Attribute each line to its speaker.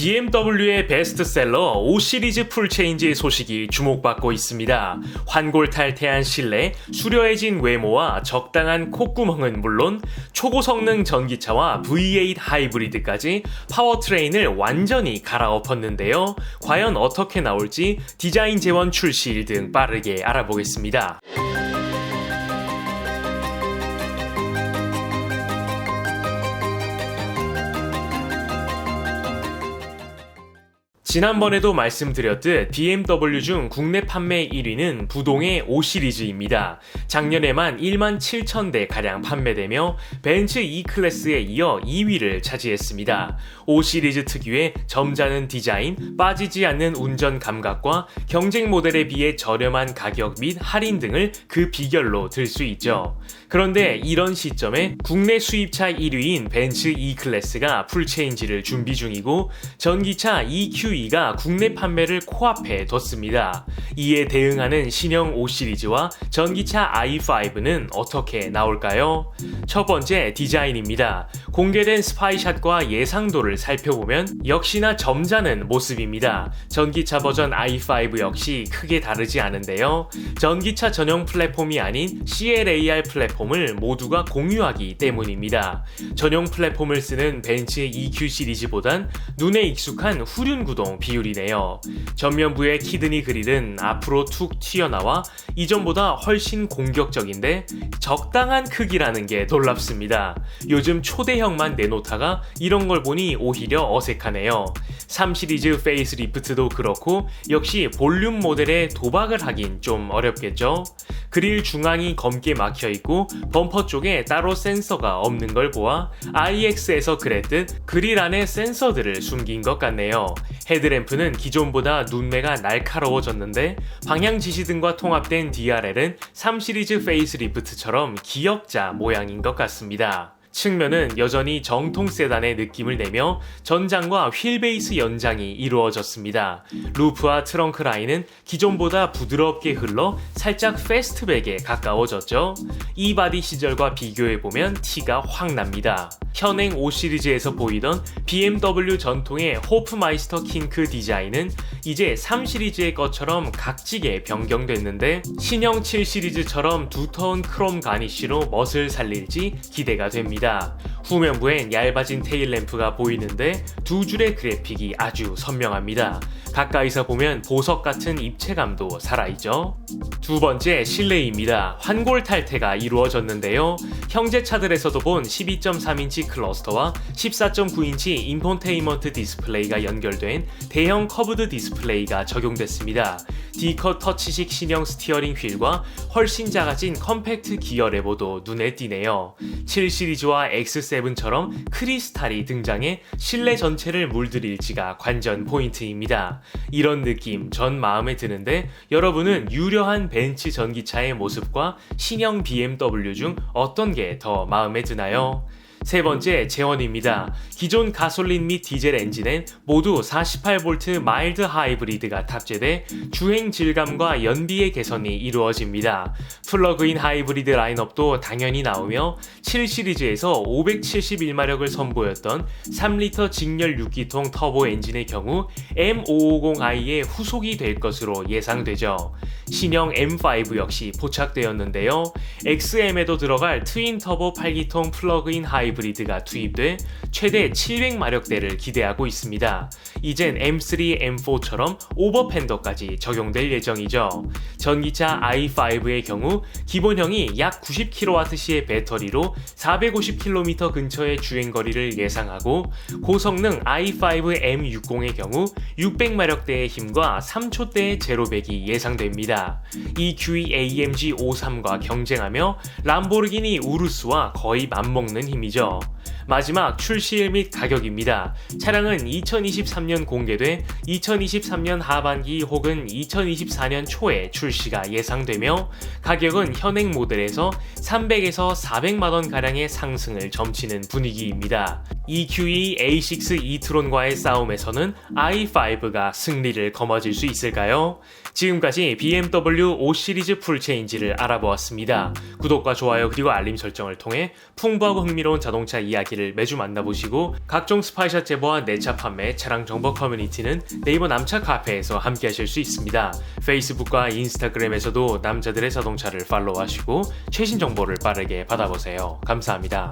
Speaker 1: BMW의 베스트셀러 5 시리즈 풀체인지 소식이 주목받고 있습니다. 환골탈태한 실내, 수려해진 외모와 적당한 콧구멍은 물론 초고성능 전기차와 V8 하이브리드까지 파워트레인을 완전히 갈아엎었는데요. 과연 어떻게 나올지 디자인 재원 출시일 등 빠르게 알아보겠습니다. 지난번에도 말씀드렸듯 BMW 중 국내 판매 1위는 부동의 5 시리즈입니다. 작년에만 1만 7천 대 가량 판매되며 벤츠 E 클래스에 이어 2위를 차지했습니다. 5 시리즈 특유의 점잖은 디자인, 빠지지 않는 운전 감각과 경쟁 모델에 비해 저렴한 가격 및 할인 등을 그 비결로 들 수 있죠. 그런데 이런 시점에 국내 수입차 1위인 벤츠 E 클래스가 풀체인지를 준비 중이고 전기차 EQE 2위가 국내 판매를 코앞에 뒀습니다. 이에 대응하는 신형 5 시리즈와 전기차 i5는 어떻게 나올까요? 첫 번째 디자인입니다. 공개된 스파이샷과 예상도를 살펴보면 역시나 점잖은 모습입니다. 전기차 버전 i5 역시 크게 다르지 않은데요. 전기차 전용 플랫폼이 아닌 CLAR 플랫폼을 모두가 공유하기 때문입니다. 전용 플랫폼을 쓰는 벤츠 EQ 시리즈보단 눈에 익숙한 후륜 구동 정 비율이네요. 전면부의 키드니 그릴은 앞으로 툭 튀어나와 이전보다 훨씬 공격적인데 적당한 크기라는 게 놀랍습니다. 요즘 초대형만 내놓다가 이런 걸 보니 오히려 어색하네요. 3 시리즈 페이스 리프트도 그렇고 역시 볼륨 모델에 도박을 하긴 좀 어렵겠죠? 그릴 중앙이 검게 막혀 있고 범퍼 쪽에 따로 센서가 없는 걸 보아 iX에서 그랬듯 그릴 안에 센서들을 숨긴 것 같네요. 헤드램프는 기존보다 눈매가 날카로워졌는데 방향 지시등과 통합된 DRL은 3 시리즈 페이스 리프트처럼 기역자 모양인 것 같습니다. 측면은 여전히 정통 세단의 느낌을 내며 전장과 휠베이스 연장이 이루어졌습니다. 루프와 트렁크 라인은 기존보다 부드럽게 흘러 살짝 패스트백에 가까워졌죠. 이 바디 시절과 비교해보면 티가 확 납니다. 현행 5 시리즈에서 보이던 BMW 전통의 호프마이스터 킹크 디자인은 이제 3 시리즈의 것처럼 각지게 변경됐는데 신형 7 시리즈처럼 두터운 크롬 가니쉬로 멋을 살릴지 기대가 됩니다. 후면부엔 얇아진 테일 램프가 보이는데 두 줄의 그래픽이 아주 선명합니다. 가까이서 보면 보석 같은 입체감도 살아있죠. 두 번째 실내입니다. 환골 탈태가 이루어졌는데요. 형제차들에서도 본 12.3인치 클러스터와 14.9인치 인폰테인먼트 디스플레이가 연결된 대형 커브드 디스플레이가 적용됐습니다. D컷 터치식 신형 스티어링 휠과 훨씬 작아진 컴팩트 기어 레버도 눈에 띄네요. 7 시리즈와 X7처럼 크리스탈이 등장해 실내 전체를 물들일지가 관전 포인트입니다. 이런 느낌 전 마음에 드는데 여러분은 유려한 벤츠 전기차의 모습과 신형 BMW 중 어떤 게 더 마음에 드나요? 세 번째, 재원입니다. 기존 가솔린 및 디젤 엔진엔 모두 48V 마일드 하이브리드가 탑재돼 주행 질감과 연비의 개선이 이루어집니다. 플러그인 하이브리드 라인업도 당연히 나오며 7 시리즈에서 571마력을 선보였던 3리터 직렬 6기통 터보 엔진의 경우 M550i의 후속이 될 것으로 예상되죠. 신형 M5 역시 포착되었는데요. XM에도 들어갈 트윈 터보 8기통 플러그인 하이브리드 가 투입돼 최대 700마력대를 기대하고 있습니다. 이젠 M3, M4처럼 오버팬더까지 적용될 예정이죠. 전기차 i5의 경우 기본형이 약 90kWh의 배터리로 450km 근처의 주행거리를 예상하고 고성능 i5 M60의 경우 600마력대의 힘과 3초대의 제로백이 예상됩니다. EQE AMG 53과 경쟁하며 람보르기니 우루스와 거의 맞먹는 힘이죠. All. 마지막 출시일 및 가격입니다. 차량은 2023년 공개돼 2023년 하반기 혹은 2024년 초에 출시가 예상되며 가격은 현행 모델에서 300에서 400만원 가량의 상승을 점치는 분위기입니다. EQE A6 e-트론과의 싸움에서는 i5가 승리를 거머쥘 수 있을까요? 지금까지 BMW 5 시리즈 풀체인지를 알아보았습니다. 구독과 좋아요 그리고 알림 설정을 통해 풍부하고 흥미로운 자동 자동차 이야기를 매주 만나보시고 각종 스파이샷 제보와 내차 판매, 차량 정보 커뮤니티는 네이버 남차 카페에서 함께 하실 수 있습니다. 페이스북과 인스타그램에서도 남자들의 자동차를 팔로우하시고 최신 정보를 빠르게 받아보세요. 감사합니다.